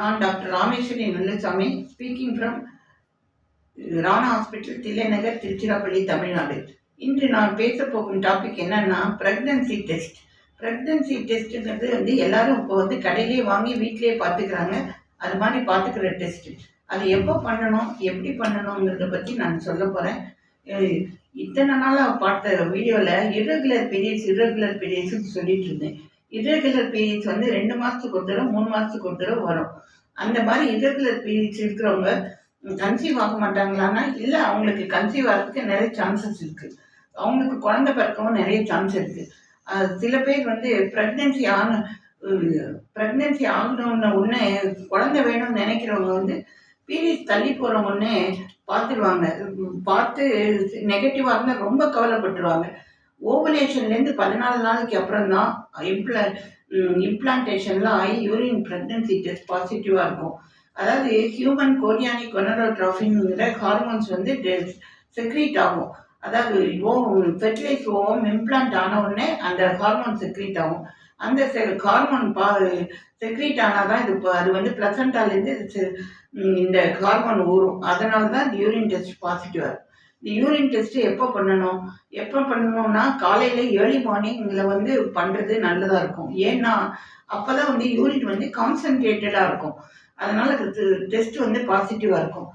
நான் doctor Rameswari Nallasamy speaking from Rana hospital Thillai Nagar Tiruchirappalli Tamil Nadu. இன்று நான் பேச போகும் டாபிக் என்னன்னா ப்ரெக்னன்சி டெஸ்ட் ப்ரெக்னன்சி டெஸ்ட்டுங்கிறது வந்து எல்லாரும் இப்போ வந்து கடையிலே வாங்கி வீட்டிலேயே பார்த்துக்கிறாங்க. அது மாதிரி பார்த்துக்கிற டெஸ்ட்டு அது எப்போ பண்ணணும் எப்படி பண்ணணுங்கிறத பற்றி நான் சொல்ல போகிறேன் இத்தனை நாளாக பார்த்த வீடியோவில் இரகுலர் பீரியட்ஸ் இரகுலர் periods சொல்லிட்டு இருந்தேன். Irregular periods வந்து ரெண்டு மாதத்துக்கு ஒரு தடவை மூணு மாதத்துக்கு ஒரு தடவை வரும். அந்த மாதிரி irregular periods இருக்கிறவங்க கன்சீவ் ஆக மாட்டாங்களான்னா இல்லை அவங்களுக்கு கன்சீவ் ஆகிறதுக்கு நிறைய சான்சஸ் இருக்குது அவங்களுக்கு குழந்தை பிறக்கவும் நிறைய சான்ஸ் இருக்குது சில பேர் வந்து ப்ரெக்னென்சி ஆன ப்ரெக்னென்சி ஆகணும்னு உடனே குழந்தை வேணும்னு நினைக்கிறவங்க வந்து பீரியட்ஸ் தள்ளி போகிற உடனே பார்த்துருவாங்க. பார்த்து நெகட்டிவாக இருந்தால் ரொம்ப கவலைப்பட்டுருவாங்க. ஓவலேஷன்லேருந்து பதினாலு நாளைக்கு அப்புறம் தான் இம்ப்ளா இம்ப்ளான்டேஷன்லாம் ஆகி யூரின் ப்ரெக்னன்சி டெஸ்ட் பாசிட்டிவாக இருக்கும். அதாவது ஹியூமன் கோரியானிக் கொனரோட்ராஃபின்ங்கிற ஹார்மோன்ஸ் வந்து செக்ரீட் ஆகும். அதாவது ஓவம் ஃபெர்டிலைஸ் ஓவம் இம்ப்ளான்ட் ஆன உடனே அந்த ஹார்மோன் செக்ரீட் ஆகும். அந்த ஹார்மோன் பா செக்ரீட் ஆனால் தான் இது இப்போ அது வந்து பிளசண்டாலேருந்து இந்த ஹார்மோன் ஊறும். அதனால தான் யூரின் டெஸ்ட் பாசிட்டிவாக இருக்கும். இந்த யூரின் டெஸ்ட்டு எப்போ பண்ணணும்? எப்போ பண்ணணும்னா காலையில் ஏர்லி மார்னிங்கில் வந்து பண்ணுறது நல்லதாக இருக்கும். ஏன்னா அப்போ தான் வந்து யூரின் வந்து கான்சன்ட்ரேட்டடாக இருக்கும். அதனால் டெஸ்ட் வந்து பாசிட்டிவாக இருக்கும்.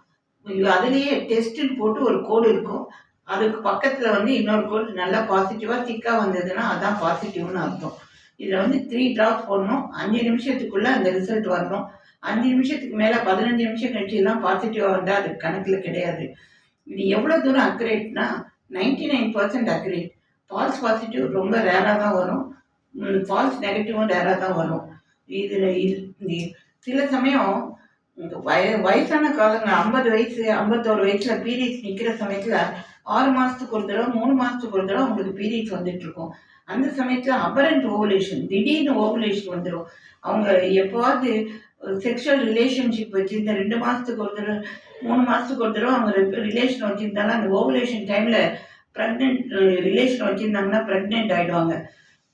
அதுலேயே டெஸ்ட்டுன்னு போட்டு ஒரு கோடு இருக்கும். அதுக்கு பக்கத்தில் வந்து இன்னொரு கோடு நல்லா பாசிட்டிவாக திக்காக வந்ததுன்னா அதான் பாசிட்டிவ்னு அர்த்தம். இதில் வந்து த்ரீ ட்ராப் போடணும். அஞ்சு நிமிஷத்துக்குள்ளே அந்த ரிசல்ட் வரணும். அஞ்சு நிமிஷத்துக்கு மேலே பதினஞ்சு நிமிஷம் கழிச்சு எல்லாம் பாசிட்டிவாக வந்தால் அது கணக்கில் கிடையாது. இது எவ்வளோ தூரம் அக்ரேட்னா ninety nine percent accurate false positive ரொம்ப ரேராக தான் வரும். ஃபால்ஸ் நெகட்டிவும் ரேராக தான் வரும். இதில் சில சமயம் வய வயசான காலங்கள் ஐம்பது வயசு ஐம்பத்தோரு வயசில் பீரியட்ஸ் நிற்கிற சமயத்தில் ஆறு மாதத்துக்கு ஒரு தடவை மூணு மாதத்துக்கு ஒரு தடவை அவங்களுக்கு பீரியட்ஸ் வந்துட்டு இருக்கும் அந்த சமயத்தில் அபரண்ட் ஓவலேஷன் திடீர்னு ஓவலேஷன் வந்துடும் அவங்க எப்போவாது செக்ஷுவல் ரிலேஷன்ஷிப் வச்சுருந்த ரெண்டு மாதத்துக்கு ஒரு தடவை மூணு மாதத்துக்கு ஒரு தடவை அவங்க ரிலேஷன் வச்சுருந்தாலும் அந்த ஓவலேஷன் டைமில் ப்ரெக்னென்ட் ரிலேஷன் வச்சுருந்தாங்கன்னா ப்ரெக்னென்ட் ஆகிடுவாங்க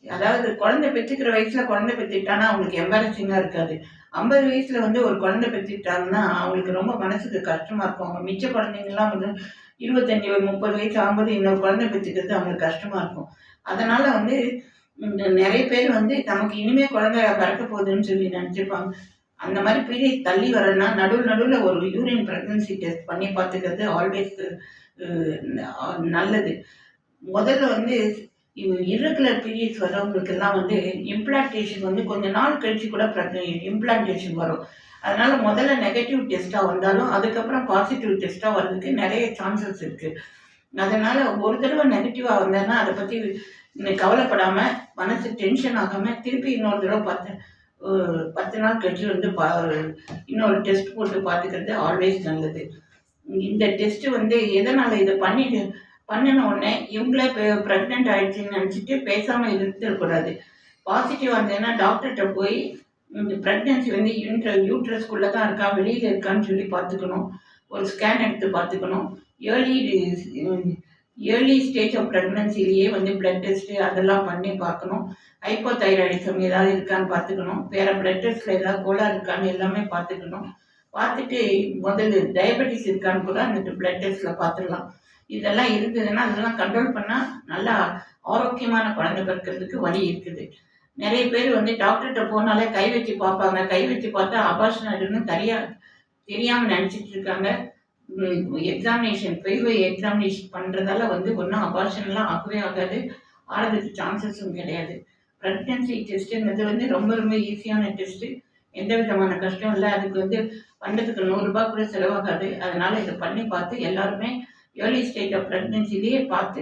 அதாவது குழந்தை பெற்றுக்கிற வயசில் குழந்தை பெற்றுக்கிட்டானா அவங்களுக்கு எம்பாரசிங்கா இருக்காது. ஐம்பது வயசில் வந்து ஒரு குழந்தை பெற்றுக்கிட்டாங்கன்னா அவங்களுக்கு ரொம்ப மனசுக்கு கஷ்டமாக இருக்கும். அவங்க மிச்ச குழந்தைங்கலாம் வந்து இருபத்தஞ்சி முப்பது வயசு ஆகும்போது இன்னொரு குழந்தை பெற்றுக்கிறது அவங்களுக்கு கஷ்டமாக இருக்கும். அதனால் வந்து நிறைய பேர் வந்து நமக்கு இனிமே குழந்தை பிறக்க போகுதுன்னு சொல்லி நினச்சிருப்பாங்க. அந்த மாதிரி பீரியட் தள்ளி வரேன்னா நடுவில் நடுவில் ஒரு யூரின் ப்ரெக்னன்சி டெஸ்ட் பண்ணி பார்த்துக்கிறது ஆல்வேஸ் நல்லது. முதல்ல வந்து irregular பீரியட்ஸ் வரவங்களுக்கெல்லாம் வந்து இம்ப்ளான்டேஷன் வந்து கொஞ்ச நாள் கழிச்சு கூட இம்ப்ளான்டேஷன் வரும். அதனால முதல்ல நெகட்டிவ் டெஸ்ட்டாக வந்தாலும் அதுக்கப்புறம் பாசிட்டிவ் டெஸ்ட்டாக வர்றதுக்கு நிறைய சான்சஸ் இருக்குது அதனால ஒரு தடவை நெகட்டிவாக வந்தேன்னா அதை பற்றி கவலைப்படாமல் மனசு டென்ஷன் ஆகாமல் திருப்பி இன்னொரு தடவை பார்த்து பத்து நாள் கழிச்சு வந்து பா இன்னொரு டெஸ்ட் போட்டு பார்த்துக்கிறது ஆல்வேஸ் நல்லது. இந்த டெஸ்ட்டு வந்து எதனால் இதை பண்ணிட்டு பண்ணின உடனே இவங்களே ப்ரெக்னென்ட் ஆயிடுச்சுன்னு நினச்சிட்டு பேசாமல் இருந்துடக்கூடாது பாசிட்டிவ் வந்ததுன்னா டாக்டர்கிட்ட போய் இந்த ப்ரெக்னென்சி வந்து யூட்ர யூட்ரஸ்குள்ளே தான் இருக்கா வெளியில் இருக்கான்னு சொல்லி பார்த்துக்கணும். ஒரு ஸ்கேன் எடுத்து பார்த்துக்கணும். ஏர்லி ஏர்லி ஸ்டேஜ் ஆஃப் ப்ரெக்னன்சிலேயே வந்து பிளட் டெஸ்ட்டு அதெல்லாம் பண்ணி பார்க்கணும். ஹைப்போதைராய்டிசம் ஏதாவது இருக்கான்னு பார்த்துக்கணும். வேறு பிளட் டெஸ்ட்டில் ஏதாவது கோளாறு இருக்கான்னு எல்லாமே பார்த்துக்கணும். பார்த்துட்டு முதல்ல டயபெட்டிஸ் இருக்கான்னு கூட அந்த பிளட் டெஸ்ட்டில் பார்த்துடலாம். இதெல்லாம் இருந்ததுன்னா அதெல்லாம் கண்ட்ரோல் பண்ணால் நல்லா ஆரோக்கியமான குழந்தை பிறக்கிறதுக்கு வழி இருக்குது. நிறைய பேர் வந்து டாக்டர்கிட்ட போனாலே கை வச்சு பார்ப்பாங்க. கை வச்சு பார்த்தா அபாஷன் ஆகிடுன்னு தெரியா தெரியாமல் நினச்சிட்டு இருக்காங்க. எக்ஸாமினேஷன் ப்ரைவே எக்ஸாமினேஷன் பண்ணுறதால வந்து ஒன்றும் அபார்ஷன்லாம் ஆகவே ஆகாது. ஆகிறதுக்கு சான்சஸும் கிடையாது. ப்ரெக்னன்சி டெஸ்ட்டுங்கிறது வந்து ரொம்ப ரொம்ப ஈஸியான டெஸ்ட்டு எந்த விதமான கஷ்டம் இல்லை. அதுக்கு வந்து பண்ணுறதுக்கு நூறுரூபா கூட செலவாகாது. அதனால் இதை பண்ணி பார்த்து எல்லாருமே ஏர்லி ஸ்டேஜ் ஆஃப் ப்ரெக்னென்சிலேயே பார்த்து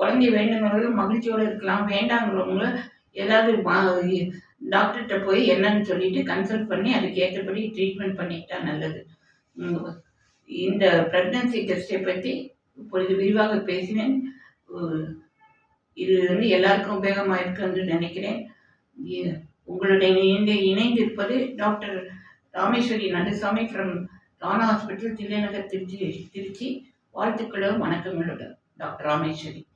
குழந்தை வேண்டுங்கிறவங்களும் மகிழ்ச்சியோடு இருக்கலாம் வேண்டாங்கிறவங்கள ஏதாவது டாக்டர்கிட்ட போய் என்னன்னு சொல்லிட்டு கன்சல்ட் பண்ணி அதுக்கு ஏற்றபடி ட்ரீட்மெண்ட் பண்ணிக்கிட்டா நல்லது. இந்த ப்ரெக்னன்சி டெஸ்ட்டை பற்றி இப்பொழுது விரிவாக பேசினேன். இது வந்து எல்லாருக்கும் உபயோகமாக இருக்குன்னு நினைக்கிறேன். உங்களுடைய இணைந்து இணைந்திருப்பது doctor Rameswari Nadusamy from Rana hospital Thillai Nagar Trichy Trichy. வாழ்த்துக்களும் வணக்கங்களுடன் டாக்டர் ராமேஸ்வரி.